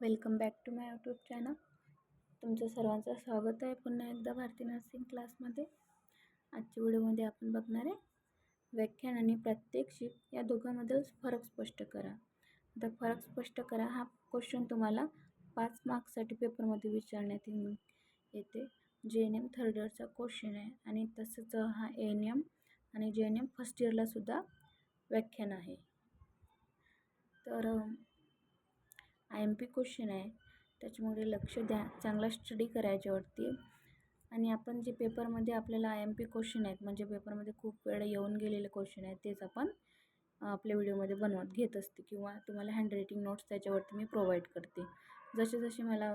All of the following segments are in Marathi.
Welcome back to my YouTube channel. तुमचं सर्वांचं स्वागत आहे पुन्हा एकदा भारती नर्सिंग क्लासमध्ये. आजच्या व्हिडिओमध्ये आपण बघणार आहे व्याख्यान आणि प्रत्यक्षिक या दोघांमधील फरक स्पष्ट करा. आता फरक स्पष्ट करा हा क्वेश्चन तुम्हाला पाच मार्क्ससाठी पेपरमध्ये विचारण्यात येऊन येते. जे एन एम थर्ड इयरचा क्वेश्चन आहे आणि तसंच हा एन एम आणि जे एन एम फर्स्ट इयरलासुद्धा व्याख्यान आहे. तर आय एम पी क्वेश्चन आहे. त्याच्यामुळे लक्ष द्या. चांगला स्टडी करायच्यावरती. आणि आपण जे पेपरमध्ये आपल्याला आय एम पी क्वेश्चन आहेत म्हणजे पेपरमध्ये खूप वेळा येऊन गेलेले क्वेश्चन आहेत तेच आपण आपल्या व्हिडिओमध्ये बनवत घेत असते किंवा तुम्हाला हँडरायटिंग नोट्स त्याच्यावरती मी प्रोव्हाइड करते. जसे जसे मला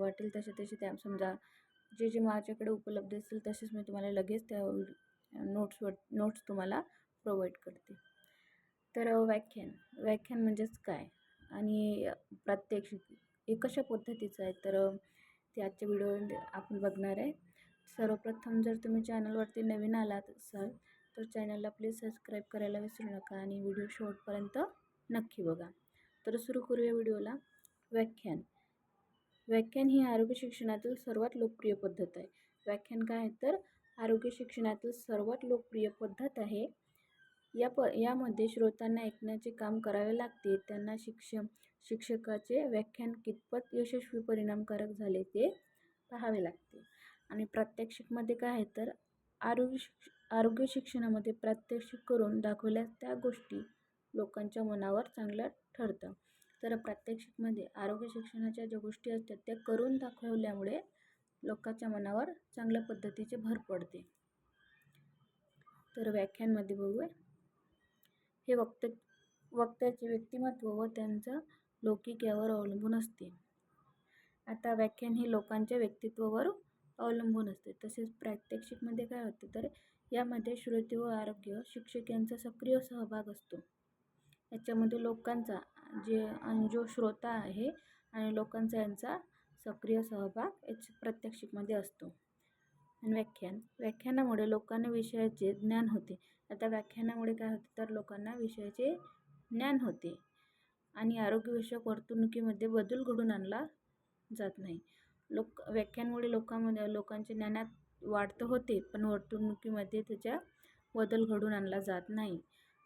वाटेल तसे तसे त्या समजा जे जे माझ्याकडे उपलब्ध असतील तसेच मी तुम्हाला लगेच त्या नोट्सवर नोट्स तुम्हाला प्रोव्हाइड करते. तर व्याख्यान व्याख्यान म्हणजेच काय? आणि प्रात्यक्षिक हे कशा पद्धतीचं आहे? तर ते आजच्या व्हिडिओमध्ये आपण बघणार आहे. सर्वप्रथम जर तुम्ही चॅनलवरती नवीन आलात असाल तर चॅनलला प्लीज सबस्क्राईब करायला विसरू नका आणि व्हिडिओ शेवटपर्यंत नक्की बघा. तर सुरू करूया व्हिडिओला. व्याख्यान. व्याख्यान ही आरोग्य शिक्षणातील सर्वात लोकप्रिय पद्धत आहे. व्याख्यान काय आहे? तर आरोग्य शिक्षणातील सर्वात लोकप्रिय पद्धत आहे या प यामध्ये श्रोत्यांना ऐकण्याचे काम करावे लागते. त्यांना शिक्ष शिक्षकाचे व्याख्यान कितपत यशस्वी परिणामकारक झाले ते पाहावे लागते. आणि प्रात्यक्षिकमध्ये काय आहे तर आरोग्य शिक्ष आरोग्य शिक्षणामध्ये प्रात्यक्षिक करून दाखवल्यास त्या गोष्टी लोकांच्या मनावर चांगल्या ठरतं. तर प्रात्यक्षिकमध्ये आरोग्य शिक्षणाच्या ज्या गोष्टी असतात त्या करून दाखवल्यामुळे लोकांच्या मनावर चांगल्या पद्धतीचे भर पडते. तर व्याख्यानमध्ये बघूया. हे वक्त वक्त्याचे व्यक्तिमत्व व त्यांचं लौकिक यावर अवलंबून असते. आता व्याख्यान हे लोकांच्या व्यक्तित्वावर अवलंबून असते. तसेच प्रात्यक्षिकमध्ये काय होते तर यामध्ये श्रुती व आरोग्य शिक्षक यांचा सक्रिय सहभाग असतो. याच्यामध्ये लोकांचा जे जो श्रोता आहे आणि लोकांचा यांचा सक्रिय सहभाग याच प्रात्यक्षिकमध्ये असतो. आणि व्याख्यान व्याख्यानामुळे लोकांना विषयाचे ज्ञान होते. आता व्याख्यानामुळे काय होते तर लोकांना विषयाचे ज्ञान होते आणि आरोग्यविषयक वर्तणुकीमध्ये बदल घडून आणला जात नाही. लोक व्याख्यानमुळे लोकांमध्ये लोकांच्या ज्ञानात वाढ तर होते पण वर्तणुकीमध्ये त्याच्या बदल घडून आणला जात नाही.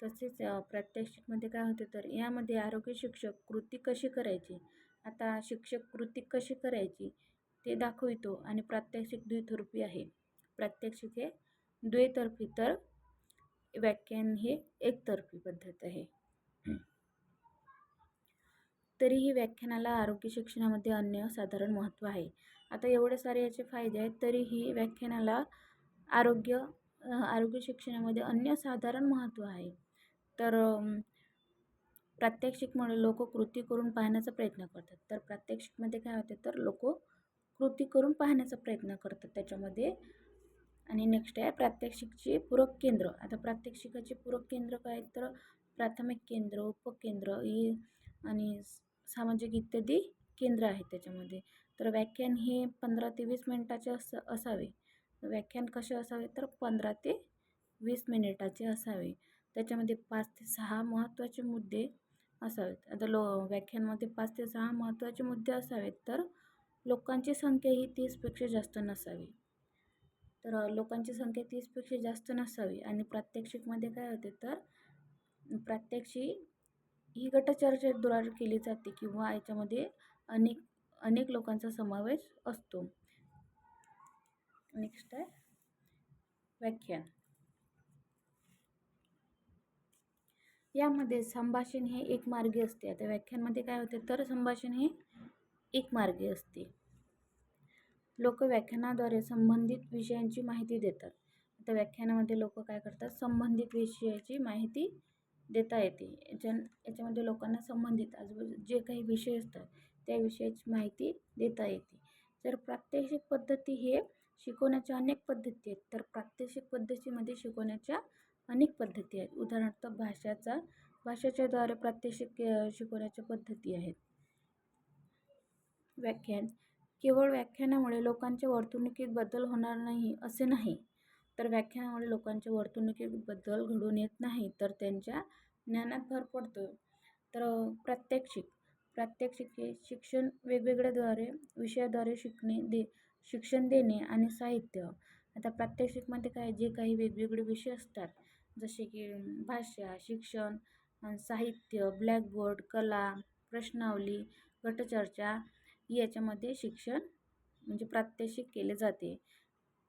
तसेच प्रात्यक्षिकमध्ये काय होते तर यामध्ये आरोग्य शिक्षक कृती कशी करायची? आता शिक्षक कृती कशी करायची ते दाखवितो आणि प्रात्यक्षिक द्वितर्फी आहे. प्रात्यक्षिक हे द्वितर्फी तर व्याख्यान हे एकतर्फी पद्धत आहे. तरीही व्याख्यानाला आरोग्य शिक्षणामध्ये अन्य साधारण महत्त्व आहे. आता एवढे सारे याचे फायदे आहेत तरीही व्याख्यानाला आरोग्य आरोग्य शिक्षणामध्ये अन्य साधारण महत्त्व आहे. तर प्रात्यक्षिकमुळे लोक कृती करून पाहण्याचा प्रयत्न करतात. तर प्रात्यक्षिकमध्ये काय होते तर लोक कृती करून पाहण्याचा प्रयत्न करतात. त्याच्यामध्ये आणि नेक्स्ट आहे प्रात्यक्षिकची पूरक केंद्र. आता प्रात्यक्षिकाचे पूरक केंद्र काय तर प्राथमिक केंद्र उपकेंद्र ही आणि सामाजिक इत्यादी केंद्र आहेत त्याच्यामध्ये. तर व्याख्यान हे पंधरा ते वीस मिनिटाचे अस असावे. व्याख्यान कसे असावे तर पंधरा ते वीस मिनिटाचे असावे. त्याच्यामध्ये पाच ते सहा महत्त्वाचे मुद्दे असावेत. आता लो व्याख्यानमध्ये पाच ते सहा महत्त्वाचे मुद्दे असावेत तर लोकांची संख्या ही तीसपेक्षा जास्त नसावी. तर लोकांची संख्या तीसपेक्षा जास्त नसावी. आणि प्रात्यक्षिकमध्ये काय होते तर प्रात्यक्षिक ही गटचर्चेद्वारे केली जाते किंवा याच्यामध्ये अनेक अनेक लोकांचा समावेश असतो. नेक्स्ट आहे व्याख्यान. यामध्ये संभाषण हे एक मार्गी असते. आता व्याख्यानमध्ये काय होते तर संभाषण हे एक मार्गी असते. लोक व्याख्यानाद्वारे संबंधित विषयांची माहिती देतात. आता व्याख्यानामध्ये लोक काय करतात? संबंधित विषयाची माहिती देता येते. याच्या याच्यामध्ये लोकांना संबंधित आजूबाजू जे काही विषय असतात त्या विषयाची माहिती देता येते. जर प्रात्यक्षिक पद्धती हे शिकवण्याच्या अनेक पद्धती आहेत तर प्रात्यक्षिक पद्धतीमध्ये शिकवण्याच्या अनेक पद्धती आहेत. उदाहरणार्थ भाषाचा भाषेच्याद्वारे प्रात्यक्षिक शिकवण्याच्या पद्धती आहेत. व्याख्यान केवळ व्याख्यानामुळे लोकांच्या वर्तणुकीत बदल होणार नाही असे नाही. तर व्याख्यानामुळे लोकांच्या वर्तणुकीत बदल घडून येत नाही तर त्यांच्या ज्ञानात भर पडतो तर प्रात्यक्षिक प्रात्यक्षिक हे शिक्षण वेगवेगळ्याद्वारे विषयाद्वारे शिकणे दे शिक्षण देणे आणि साहित्य. आता प्रात्यक्षिकमध्ये काय जे काही वेगवेगळे विषय असतात जसे की भाषा शिक्षण साहित्य ब्लॅकबोर्ड कला प्रश्नावली गटचर्चा याच्यामध्ये शिक्षण म्हणजे प्रात्यक्षिक केले जाते.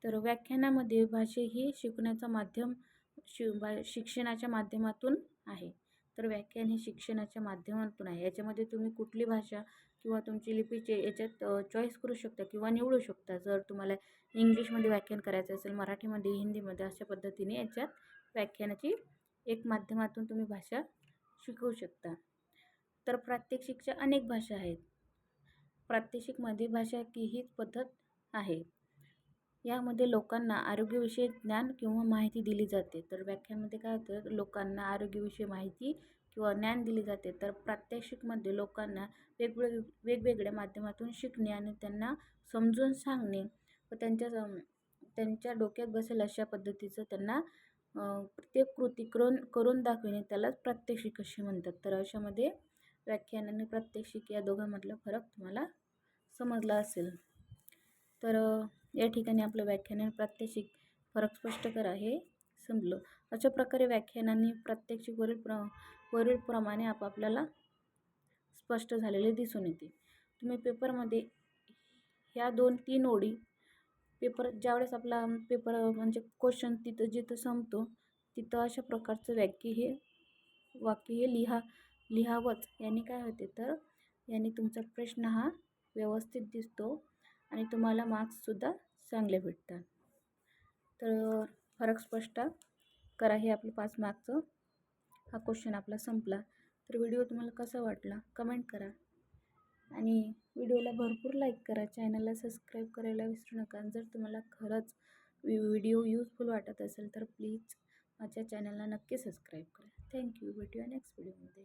तर व्याख्यानामध्ये भाषा ही शिकण्याचं माध्यम शि भा शिक्षणाच्या माध्यमातून आहे. तर व्याख्यान हे शिक्षणाच्या माध्यमातून आहे. याच्यामध्ये तुम्ही कुठली भाषा किंवा तुमची लिपीचे याच्यात चॉईस करू शकता किंवा निवडू शकता. जर तुम्हाला इंग्लिशमध्ये व्याख्यान करायचं असेल मराठीमध्ये हिंदीमध्ये अशा पद्धतीने याच्यात व्याख्यानाची एक माध्यमातून तुम्ही भाषा शिकवू शकता. तर प्रात्यक्षिकच्या अनेक भाषा आहेत. प्रात्यक्षिकमध्ये भाषा की हीच पद्धत आहे. यामध्ये लोकांना आरोग्यविषयी ज्ञान किंवा माहिती दिली जाते. तर व्याख्यामध्ये काय होतं? लोकांना आरोग्यविषयी माहिती किंवा ज्ञान दिले जाते. तर प्रात्यक्षिकमध्ये लोकांना वेगवेग वेगवेगळ्या माध्यमातून शिकणे आणि त्यांना समजून सांगणे व त्यांच्या त्यांच्या डोक्यात बसेल अशा पद्धतीचं त्यांना प्रत्येक कृती करून करून दाखविणे त्यालाच प्रात्यक्षिक असे म्हणतात. तर अशामध्ये व्याख्यान आणि प्रात्यक्षिक या दोघांमधला फरक तुम्हाला समजला असेल. तर या ठिकाणी आपलं व्याख्यान आणि प्रात्यक्षिक फरक स्पष्ट करा. हे संपलं. अशा प्रकारे व्याख्यानाने प्रात्यक्षिक वरील प्र वरीलप्रमाणे आपापल्याला स्पष्ट झालेले दिसून येते. तुम्ही पेपरमध्ये ह्या दोन तीन ओळी पेपर ज्यावेळेस आपला पेपर म्हणजे क्वेश्चन तिथं जिथं संपतो तिथं अशा प्रकारचं वाक्य हे वाक्य हे लिहा लिहावंच. याने काय होते तर याने तुमचा प्रश्न हा व्यवस्थित दिसतो आणि तुम्हाला मार्क्ससुद्धा चांगले भेटतात. तर फरक स्पष्ट करा हे आपलं पाच मार्कचं हा क्वेश्चन आपला संपला. तर व्हिडिओ तुम्हाला कसा वाटला? कमेंट करा. आणि व्हिडिओला भरपूर लाईक करा. चॅनलला सबस्क्राईब करायला विसरू नका. जर तुम्हाला खरंच व्हिडिओ यूजफुल वाटत असेल तर प्लीज माझ्या चॅनलला नक्की सबस्क्राईब करा. थँक्यू भेटूया नेक्स्ट व्हिडिओमध्ये